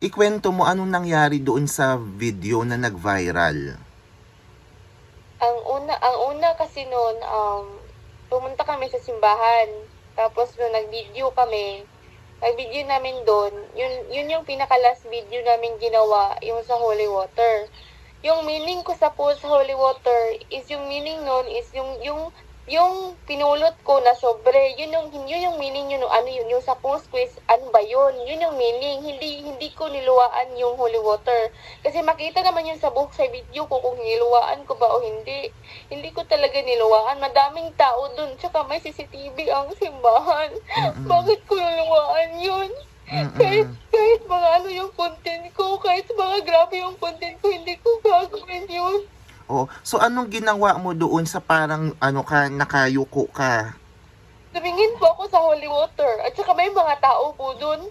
Ikwento mo anong nangyari doon sa video na nag-viral. Ang una, ang una kasi noon, um, pumunta kami sa simbahan. Tapos nung nag-video kami, nag-video namin doon, yun, yun yung pinaka-last video namin ginawa, yung sa holy water. Yung meaning ko sa pool sa holy water is yung meaning noon is yung, yung, yung pinulot ko na sobre, yun yung, yun yung meaning yun, ano yun, yung sa post quiz, ano ba yun? Yun yung meaning, hindi, hindi ko niluwaan yung holy water. Kasi makita naman yun sa book, sa video ko kung niluwaan ko ba o hindi. Hindi ko talaga niluwaan. Madaming tao dun. Tsaka may CCTV ang simbahan. Mm-mm. Bakit ko niluwaan yun? Kahit, Mm-mm. kahit mga ano yung content ko, kahit mga grabe yung content ko, hindi ko gagawin yun. Oh, so anong ginawa mo doon sa parang ano ka nakayuko ka? Tumingin po ako sa holy water. At saka may mga tao po dun.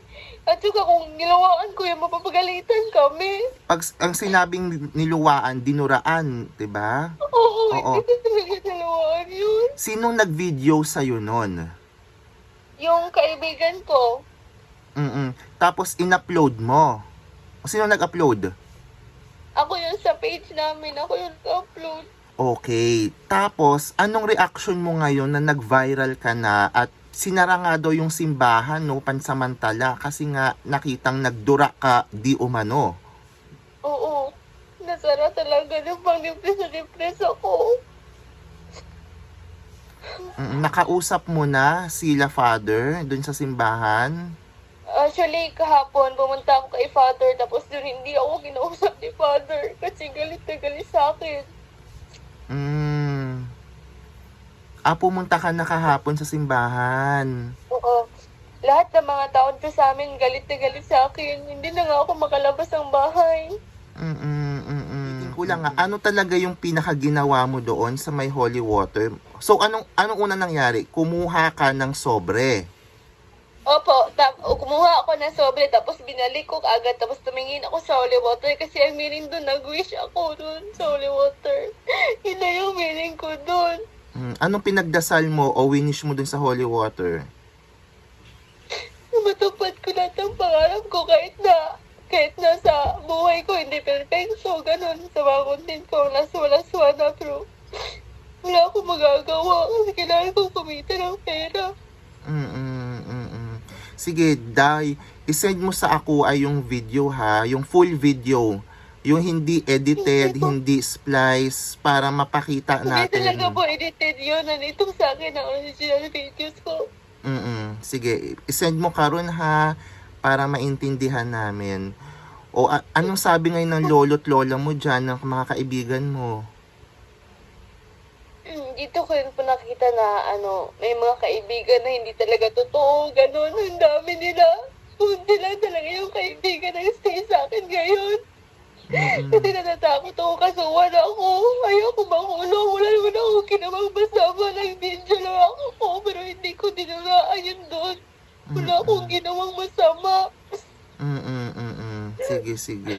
At saka kung nilawaan ko yung mapapagalitan kami. Pag ang sinabing niluwaan, dinuraan, 'di ba? Oo, Oo. hindi ko talaga yun. Sinong nag-video sa noon? Yung kaibigan ko, Mm. Tapos in-upload mo. Sino nag-upload? ako yun page namin, ako yun upload. Okay. Tapos, anong reaction mo ngayon na nag-viral ka na at sinara nga daw yung simbahan, no, pansamantala, kasi nga nakitang nagdura ka di umano. Oo, nasara talaga ng pang-depress na depress ako. Mm, Nakausap mo na sila father dun sa simbahan. Actually, kahapon, pumunta ako kay father, tapos dun hindi ako kinausap ni father kasi galit na galit sa akin. Mm. Ah, pumunta ka na kahapon sa simbahan. Oo. Lahat ng mga tao dito sa amin galit na galit sa akin. Hindi na nga ako makalabas ng bahay. Mm-mm, mm-mm. Kulang nga, ano talaga yung pinakaginawa mo doon sa may holy water? So, anong, anong una nangyari? Kumuha ka ng sobre. Opo, tap, kumuha ako ng sobre, tapos binalik ko agad, tapos tumingin ako sa holy water kasi ang meaning doon, nag-wish ako doon sa holy water. Yun na yung meaning ko doon. Mm, anong pinagdasal mo o winish mo dun sa holy water? Matupad ko lahat ng pangarap ko kahit na kahit na sa buhay ko hindi perfecto, ganun sa mga content ko, laswa-laswa na, pero wala akong magagawa kasi kailangan kong kumita ng. Sige, Day, isend mo sa ako ay yung video ha, yung full video. Yung hindi edited, Hindi hindi splice, para mapakita Hindi talaga natin. po edited yun. Nandito sa akin ang original videos ko. Mm-mm. Sige, isend mo karon ha, para maintindihan namin. O a- anong sabi ngayon ng lolo't lola mo dyan, ng mga kaibigan mo? Hmm, Dito ko rin po nakita na ano, may mga kaibigan na hindi talaga totoo, ganun. Ang dami nila. Hindi lang talaga yung kaibigan na stay sa akin ngayon. Mm-mm. Natatakot ako kasuhan ako. Ayoko makulong. Wala naman ako kinamang basama. Nag-video lang ako. Pero hindi ko dinuraan yun doon. Wala akong ginawang masama. Mm-mm, mm-mm. Sige, sige.